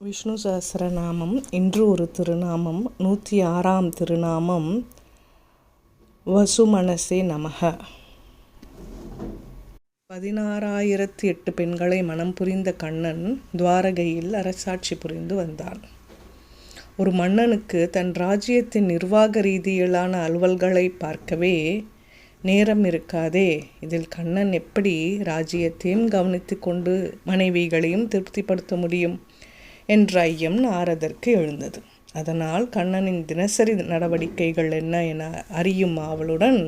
விஷ்ணு சஹசிரநாமம் இன்று ஒரு திருநாமம் நூற்றி ஆறாம் திருநாமம் வசுமனசே நமக. பதினாறாயிரத்தி எட்டு பெண்களை மனம் புரிந்த கண்ணன் துவாரகையில் அரசாட்சி புரிந்து வந்தான். ஒரு மன்னனுக்கு தன் ராஜ்யத்தின் நிர்வாக ரீதியிலான அலுவல்களை பார்க்கவே நேரம் இருக்காதே. இதில் கண்ணன் எப்படி ராஜ்யத்தையும் கவனித்து கொண்டு மனைவிகளையும் திருப்திப்படுத்த முடியும்? என்ற ஐயம் நாரதற்கு எழுந்தது. அதனால் கண்ணனின் தினசரி நடவடிக்கைகள் என்ன என அறியும் ஆவலுடன்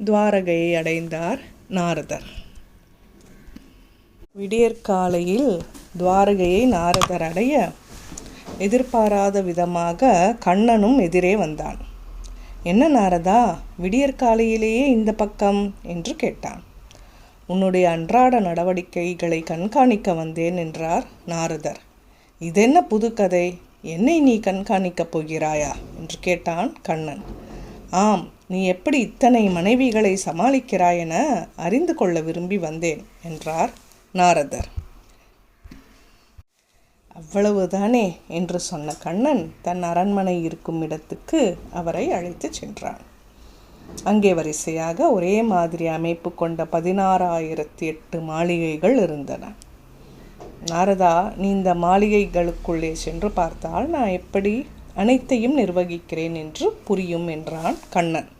துவாரகையை அடைந்தார் நாரதர். விடியற்காலையில் துவாரகையை நாரதர் அடைய எதிர்பாராத விதமாக கண்ணனும் எதிரே வந்தான். என்ன நாரதா விடியற்காலையிலேயே இந்த பக்கம் என்று கேட்டான். உன்னுடைய அன்றாட நடவடிக்கைகளை கண்காணிக்க வந்தேன் என்றார் நாரதர். இதென்ன புது கதை என்னை நீ கண்காணிக்கப் போகிறாயா? என்று கேட்டான் கண்ணன். ஆம் நீ எப்படி இத்தனை மனைவிகளை சமாளிக்கிறாய் என அறிந்து கொள்ள விரும்பி வந்தேன் என்றார் நாரதர். அவ்வளவுதானே என்று சொன்ன கண்ணன் தன் அரண்மனை இருக்கும் இடத்துக்கு அவரை அழைத்துச் சென்றான். அங்கே வரிசையாக ஒரே மாதிரி அமைப்பு கொண்ட பதினாறாயிரத்தி எட்டு மாளிகைகள் இருந்தன. நாரதா நீ இந்த மாளிகைகளுக்குள்ளே சென்று பார்த்தால் நான் எப்படி அனைத்தையும் நிர்வகிக்கிறேன் என்று புரியும் என்றான் கண்ணன்.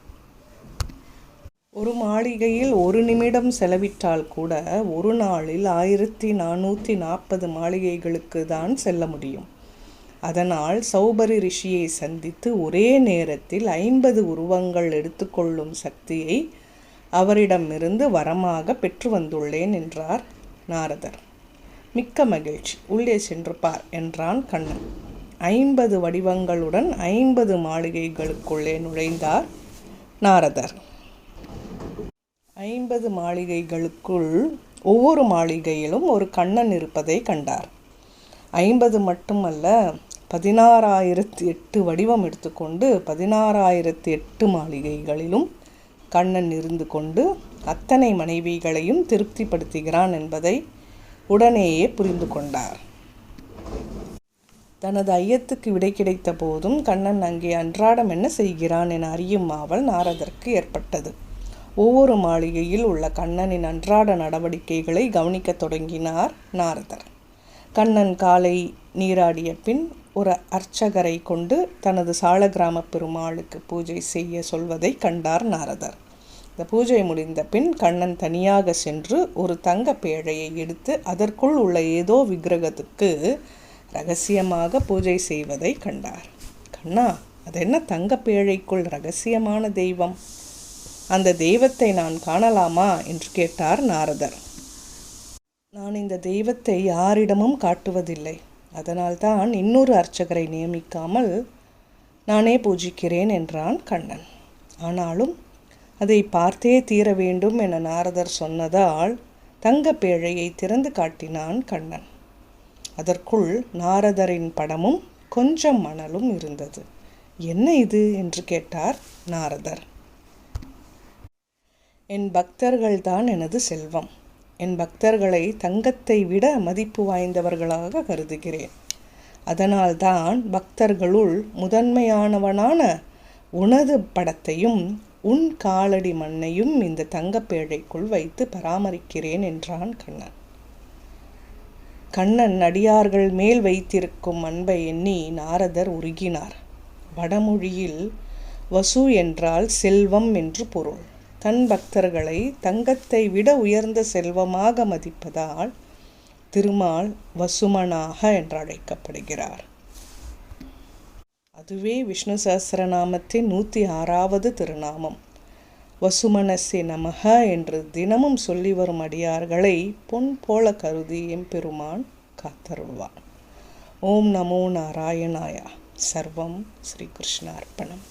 ஒரு மாளிகையில் ஒரு நிமிடம் செலவிட்டால் கூட ஒரு நாளில் ஆயிரத்தி நானூற்றி நாற்பது மாளிகைகளுக்கு தான் செல்ல முடியும். அதனால் சௌபரி ரிஷியை சந்தித்து ஒரே நேரத்தில் ஐம்பது உருவங்கள் எடுத்துக்கொள்ளும் சக்தியை அவரிடமிருந்து வரமாக பெற்று வந்துள்ளேன் என்றார் நாரதர். மிக்க மகிழ்ச்சி. உள்ளே சென்று பார் என்றான் கண்ணன். ஐம்பது வடிவங்களுடன் ஐம்பது மாளிகைகளுக்குள்ளே நுழைந்தார் நாரதர். ஐம்பது மாளிகைகளுக்குள் ஒவ்வொரு மாளிகையிலும் ஒரு கண்ணன் இருப்பதை கண்டார். ஐம்பது மட்டுமல்ல பதினாறாயிரத்தி எட்டு வடிவம் எடுத்துக்கொண்டு பதினாறாயிரத்தி எட்டு மாளிகைகளிலும் கண்ணன் இருந்து கொண்டு அத்தனை மனைவிகளையும் திருப்திப்படுத்துகிறான் என்பதை உடனேயே புரிந்து கொண்டார். தனது ஐயத்துக்கு விடை கிடைத்த போதும் கண்ணன் அங்கே அன்றாடம் என்ன செய்கிறான் என அறியும் ஆவல் நாரதற்கு ஏற்பட்டது. ஒவ்வொரு மாளிகையில் உள்ள கண்ணனின் அன்றாட நடவடிக்கைகளை கவனிக்கத் தொடங்கினார் நாரதர். கண்ணன் காலை நீராடிய பின் ஒரு அர்ச்சகரை கொண்டு தனது சாலகிராம பெருமாளுக்கு பூஜை செய்ய சொல்வதை கண்டார் நாரதர். இந்த பூஜை முடிந்த பின் கண்ணன் தனியாக சென்று ஒரு தங்க பேழையை எடுத்து அதற்குள் உள்ள ஏதோ விக்கிரகத்துக்கு ரகசியமாக பூஜை செய்வதை கண்டார். கண்ணா அது என்ன தங்க பேழைக்குள் ரகசியமான தெய்வம்? அந்த தெய்வத்தை நான் காணலாமா? என்று கேட்டார் நாரதர். நான் இந்த தெய்வத்தை யாரிடமும் காட்டுவதில்லை. அதனால்தான் இன்னொரு அர்ச்சகரை நியமிக்காமல் நானே பூஜிக்கிறேன் என்றான் கண்ணன். ஆனாலும் அதை பார்த்தே தீர வேண்டும் என நாரதர் சொன்னதால் தங்க பேழையை திறந்து காட்டினான் கண்ணன். அதற்குள் நாரதரின் படமும் கொஞ்சம் மணலும் இருந்தது. என்ன இது? என்று கேட்டார் நாரதர். என் பக்தர்கள்தான் எனது செல்வம். என் பக்தர்களை தங்கத்தை விட மதிப்பு வாய்ந்தவர்களாக கருதுகிறேன். அதனால்தான் பக்தர்களுள் முதன்மையானவனான உனது படத்தையும் உன் காலடி மண்ணையும் இந்த தங்கப்பேழைக்குள் வைத்து பராமரிக்கிறேன் என்றான் கண்ணன். கண்ணன் அடியார்கள் மேல் வைத்திருக்கும் அன்பை எண்ணி நாரதர் உருகினார். வடமொழியில் வசு என்றால் செல்வம் என்று பொருள். தன் பக்தர்களை தங்கத்தை விட உயர்ந்த செல்வமாக மதிப்பதால் திருமால் வசுமனாக என்று அழைக்கப்படுகிறார் அதுவே விஷ்ணு சஹசிரநாமத்தின் நூற்றி ஆறாவது திருநாமம். வசுமனசே நமக என்று தினமும் சொல்லி வரும் அடியார்களை பொன் போல கருதி எம்பெருமான் காத்தருள்வான் ஓம் நமோ நாராயணாயா. சர்வம் ஸ்ரீகிருஷ்ண அர்ப்பணம்